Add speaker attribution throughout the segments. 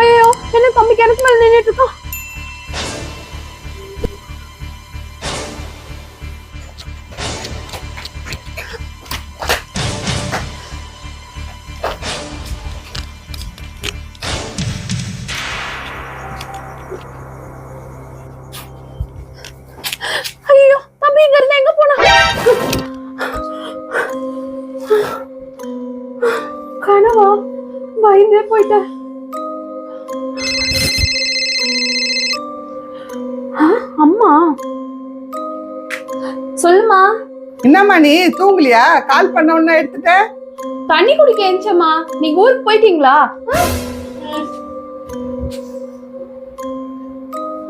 Speaker 1: ஐயோ என்ன தம்பி கிணத்து மேல பயந்தே போயிட்டேன் அம்மா. சொல்லுமா.
Speaker 2: என்னம்மா நீ தூங்கலையா? கால் பண்ண உடனே எடுத்துட்ட?
Speaker 1: தண்ணி குடிக்க எந்திச்சம்மா நீங்க ஊருக்கு போயிட்டீங்களா?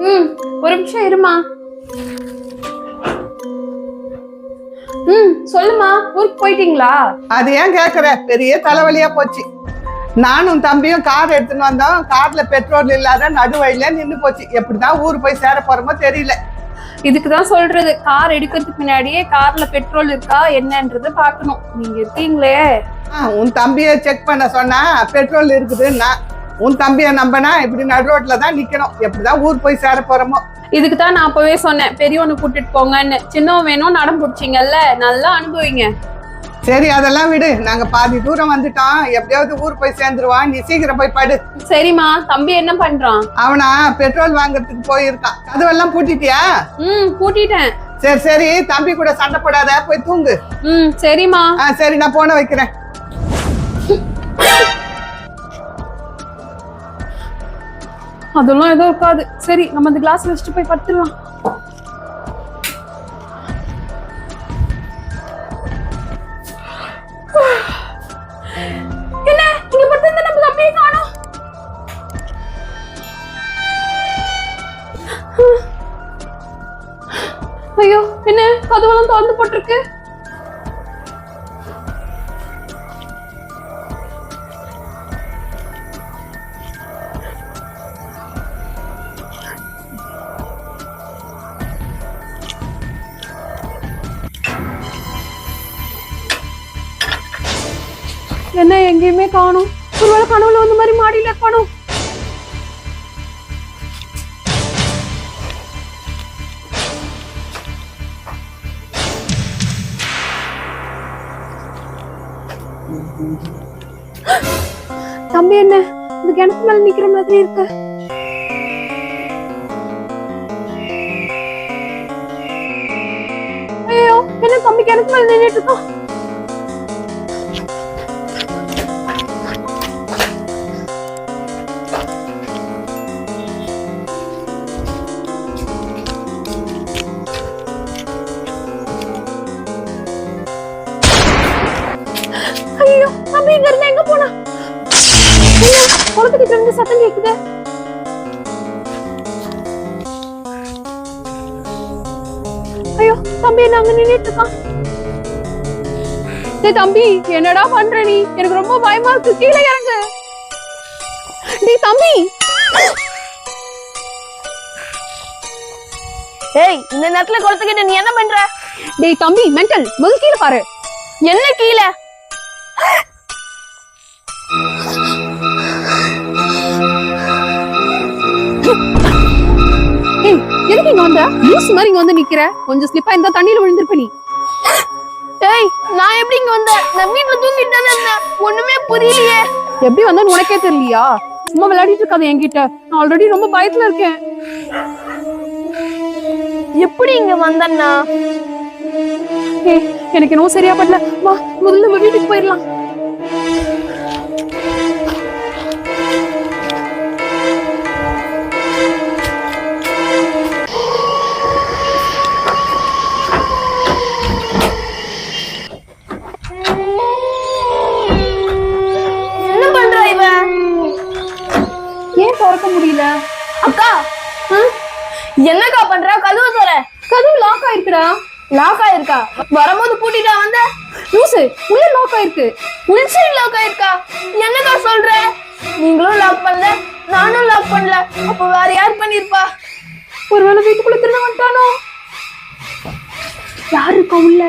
Speaker 1: ம் ஒரு நிமிஷம் இருமா. ம் சொல்லுமா. ஊருக்கு போயிட்டீங்களா?
Speaker 2: அது ஏன் கேக்குற? பெரிய தலைவலியா போச்சு. நானும் தம்பியும் கார் எடுத்துன்னு வந்தோம். கார்ல பெட்ரோல் இல்லாத நடுவழியில நின்னு போச்சு. எப்படிதான் ஊர் போய் சேர போறோமோ தெரியல.
Speaker 1: இதுக்கு தான் சொல்றது. கார் எடுக்கிறதுக்கு முன்னாடியே கார்ல பெட்ரோல் இருக்கா என்னன்றது பார்க்கணும். நீங்க இருக்கீங்களே.
Speaker 2: உன் தம்பிய செக் பண்ண சொன்னா பெட்ரோல் இருக்குதுன்னா உன் தம்பிய நம்பனா இப்படி நடு ரோட்ல தான் நிக்கணும். எப்படிதான் ஊர் போய் சேர போறோமோ.
Speaker 1: இதுக்கு தான் நான் அப்பவே சொன்னேன் பெரியவனு கூட்டிட்டு போங்கன்னு. சின்னவன் வேணும் நடம் பிடிச்சிங்கல்ல. நல்லா அனுபவிங்க.
Speaker 2: சரி அதெல்லாம் விடு. நாங்க பாதி தூரம் வந்துட்டோம். எப்படியாவது ஊர் போய் சேர்ந்துருவான் நீ சீக்கிரம் போய் படு.
Speaker 1: சரிம்மா தம்பி என்ன பண்றான்?
Speaker 2: அவனா பெட்ரோல் வாங்குறதுக்கு போயிருக்கான். கதவெல்லாம் பூட்டிட்டியா?
Speaker 1: ம் கூட்டிட்டேன்
Speaker 2: சரி சரி. தம்பி கூட சண்டை போடாத. போய் தூங்கு.
Speaker 1: ம் சரிம்மா.
Speaker 2: ஆ சரி நான் போன வைக்கிறேன்.
Speaker 1: அதெல்லாம் எதுவும் இருக்காது. சரி நம்ம அந்த கிளாஸ் வச்சுட்டு போய் படுத்துடலாம். ஐயோ என்ன? கதவெல்லாம் திறந்து போட்டிருக்கு. என்ன எங்கேயுமே காணும். ஒருவேளை கனவுல வந்த மாதிரி மாடியில காணும் தம்பி என்ன இந்த கிணத்து மேல நிக்கிற மாதிரி இருக்கு? ஐயோ என்ன தம்பி கிணத்து மேல நின்றுட்டு இருக்கோம் குளத்துக்கிட்ட இருந்து சத்தம் கேக்குது. ஐயோ தம்பி என்ன அங்க நின்னுட்டு இருக்கான்? டேய் தம்பி என்னடா பண்ற நீ? எனக்கு ரொம்ப பயமா இருக்கு. கீழே இறங்கு. டேய் தம்பி.
Speaker 3: ஏய் இந்த நேரத்துல குளத்துக்கிட்ட நீ என்ன பண்ற?
Speaker 1: டேய் தம்பி மென்டல் முதல் கீழே பாரு.
Speaker 3: என்ன கீழே?
Speaker 1: வந்த? லூஸ் மாதிரி இங்க வந்து நிக்கிற. கொஞ்சம் ஸ்லிப்பா இந்த தண்ணியில விழுந்திருப்ப நீ.
Speaker 3: ஏய் நான் எப்படி இங்க வந்தேன்? நான் வீட்டுல தூங்கிட்டு தானே இருந்தேன். ஒண்ணுமே புரியலையே.
Speaker 1: எப்படி வந்தேன்னு உனக்கே தெரியலையா? சும்மா விளையாடிட்டு இருக்காது என்கிட்ட. நான் ஆல்ரெடி ரொம்ப பயத்துல இருக்கேன்.
Speaker 3: எப்படி இங்க வந்தேன்னா?
Speaker 1: ஏய் எனக்கு என்னவோ சரியா படல. வா முதல்ல நம்ம வீட்டுக்கு போயிடலாம்.
Speaker 3: அக்கா? என்னக்கா பண்ற? கதவு தர
Speaker 1: கதவு லாக் ஆயிருக்குடா.
Speaker 3: லாக் ஆயிருக்கா? வரும்போது பூட்டிட்டா வந்த?
Speaker 1: லூசு உள்ள லாக் ஆயிருக்கு.
Speaker 3: உள்சைட் லாக் ஆயிருக்கா? என்னக்கா சொல்ற? நீங்களும் லாக் பண்ணல நானும் லாக் பண்ணல. அப்ப வேற யார் பண்ணிருப்பா?
Speaker 1: ஒருவேளை வீட்டுக்குள்ள திருட வந்துட்டானோ? யாரு இருக்கா உள்ள?